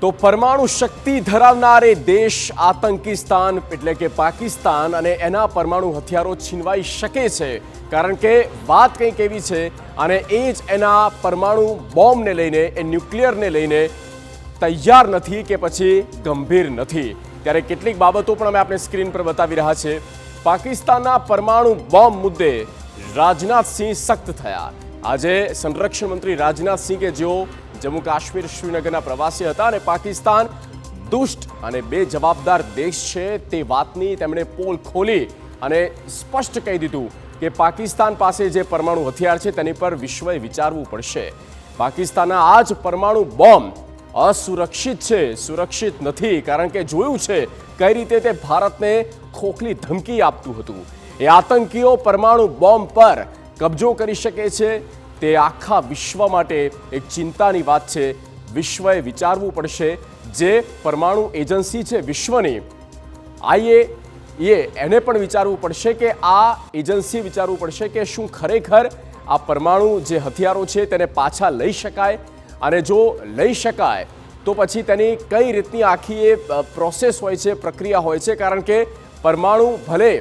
તો પરમાણુ શક્તિ ધરાવનારે દેશ આતંકિસ્તાન એટલે કે પાકિસ્તાન, અને એના પરમાણુ હથિયારો છીનવાઈ શકે છે. કારણ કે વાત કંઈક એવી છે, અને એ જ એના પરમાણુ બોમ્બને લઈને, એ ન્યુક્લિયરને લઈને તૈયાર નથી કે પછી ગંભીર નથી. ત્યારે કેટલીક બાબતો પણ અમે આપણે સ્ક્રીન પર બતાવી રહ્યા છે. પાકિસ્તાનના પરમાણુ બોમ્બ મુદ્દે રાજનાથસિંહ સખ્ત થયા. આજે સંરક્ષણ મંત્રી રાજનાથસિંહ કે જેઓ જમ્મુ કાશ્મીર શ્રીનગરના પ્રવાસી હતા અને પાકિસ્તાન દુષ્ટ અને બે જવાબદાર દેશ છે તે વાતની તેમણે પોલ ખોલી અને સ્પષ્ટ કહી દીધું કે પાકિસ્તાન પાસે જે પરમાણુ હથિયાર છે તેની પર વિશ્વએ વિચારવું પડશે. પાકિસ્તાનના આ જ પરમાણુ બોમ્બ અસુરક્ષિત છે, સુરક્ષિત નથી, કારણ કે જોયું છે કઈ રીતે તે ભારતને ખોખલી ધમકી આપતું હતું. એ આતંકીઓ પરમાણુ બોમ્બ પર કબજો કરી શકે છે તે આખા વિશ્વ માટે એક ચિંતાની વાત છે. વિશ્વએ વિચારવું પડશે જે પરમાણુ એજન્સી છે વિશ્વની. આઈએ એ એને પણ વિચારવું પડશે કે આ એજન્સી વિચારવું પડશે કે શું ખરેખર આ પરમાણુ જે હથિયારો છે તેને પાછા લઈ શકાય? અને જો લઈ શકાય, તો પછી તેની કઈ રીતની આખી એ પ્રોસેસ હોય છે, પ્રક્રિયા હોય છે? કારણ કે પરમાણુ ભલે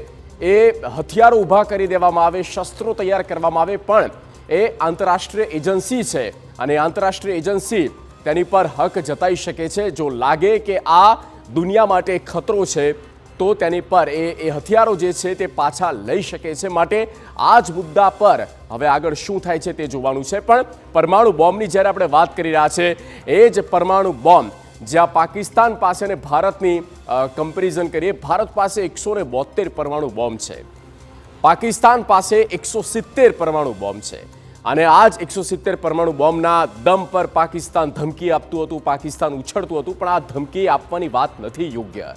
એ હથિયારો ઊભા કરી દેવામાં આવે, શસ્ત્રો તૈયાર કરવામાં આવે, પણ એ આંતરરાષ્ટ્રીય એજન્સી છે. અને આંતરરાષ્ટ્રીય એજન્સી તેની પર હક જતાઈ શકે છે. જો લાગે કે આ દુનિયા માટે ખતરો છે, તો તેની પર એ એ હથિયારો જે છે તે પાછા લઈ શકે છે. માટે આ જ મુદ્દા પર હવે આગળ શું થાય છે તે જોવાનું છે. પણ પરમાણુ બોમ્બની જ્યારે આપણે વાત કરી રહ્યા છે, એ જ પરમાણુ બોમ્બ જ્યાં પાકિસ્તાન પાસે અને ભારતની કમ્પેરિઝન કરીએ, ભારત પાસે એકસો ને બોતેર પરમાણુ બોમ્બ છે. પાકિસ્તાન પાસે એકસો સિત્તેર પરમાણુ બોમ્બ છે. અને આ જ એકસો સિત્તેર પરમાણુ બોમ્બના દમ પર પાકિસ્તાન ધમકી આપતું હતું, પાકિસ્તાન ઉછળતું હતું, પણ આ ધમકી આપવાની વાત નથી યોગ્ય.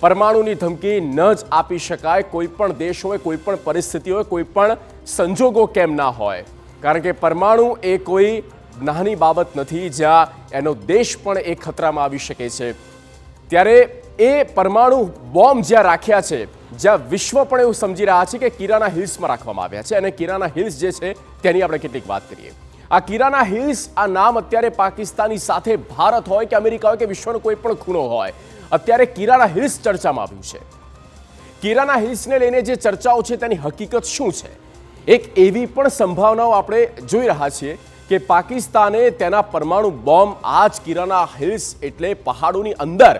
પરમાણુની ધમકી ન જ આપી શકાય, કોઈ પણ દેશ હોય, કોઈ પણ પરિસ્થિતિ હોય, કોઈ પણ સંજોગો કેમ ના હોય. કારણ કે પરમાણુ એ કોઈ નાની બાબત નથી જ્યાં એનો દેશ પણ એ ખતરામાં આવી શકે છે. ત્યારે એ પરમાણુ બોમ્બ જ્યાં રાખ્યા છે, જ્યાં વિશ્વ પણ એવું સમજી રહ્યા છે કે કિરાના હિલ્સમાં રાખવામાં આવ્યા છે અને કિરાના હિલ્સ જે છે, તેની આપણે કેટલીક વાત કરીએ. આ કિરાના હિલ્સ, આ નામ અત્યારે પાકિસ્તાની સાથે ભારત હોય કે અમેરિકા હોય કે વિશ્વનો કોઈ પણ ખૂણો હોય, અત્યારે કિરાના હિલ્સ ચર્ચામાં આવ્યું છે. કિરાના હિલ્સને લઈને જે ચર્ચાઓ છે, તેની હકીકત શું છે? એક એવી પણ સંભાવનાઓ આપણે જોઈ રહ્યા છીએ કે પાકિસ્તાને તેના પરમાણુ બોમ્બ, આ જ કિરાના હિલ્સ એટલે પહાડોની અંદર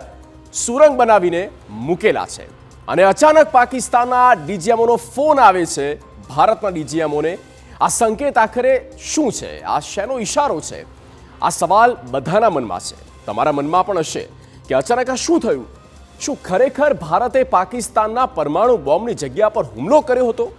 સુરંગ બનાવીને મૂકેલા છે. અને અચાનક પાકિસ્તાનના ડીજીએમઓનો ફોન આવે છે. ભારતના ડીજીએમઓને આ સંકેત આખરે શું છે? આ શેનો ઇશારો છે? આ સવાલ બધાના મનમાં છે. તમારા મનમાં પણ હશે કે અચાનક આ શું થયું? શું ખરેખર ભારતે પાકિસ્તાનના પરમાણુ બોમ્બની જગ્યા પર હુમલો કર્યો હતો?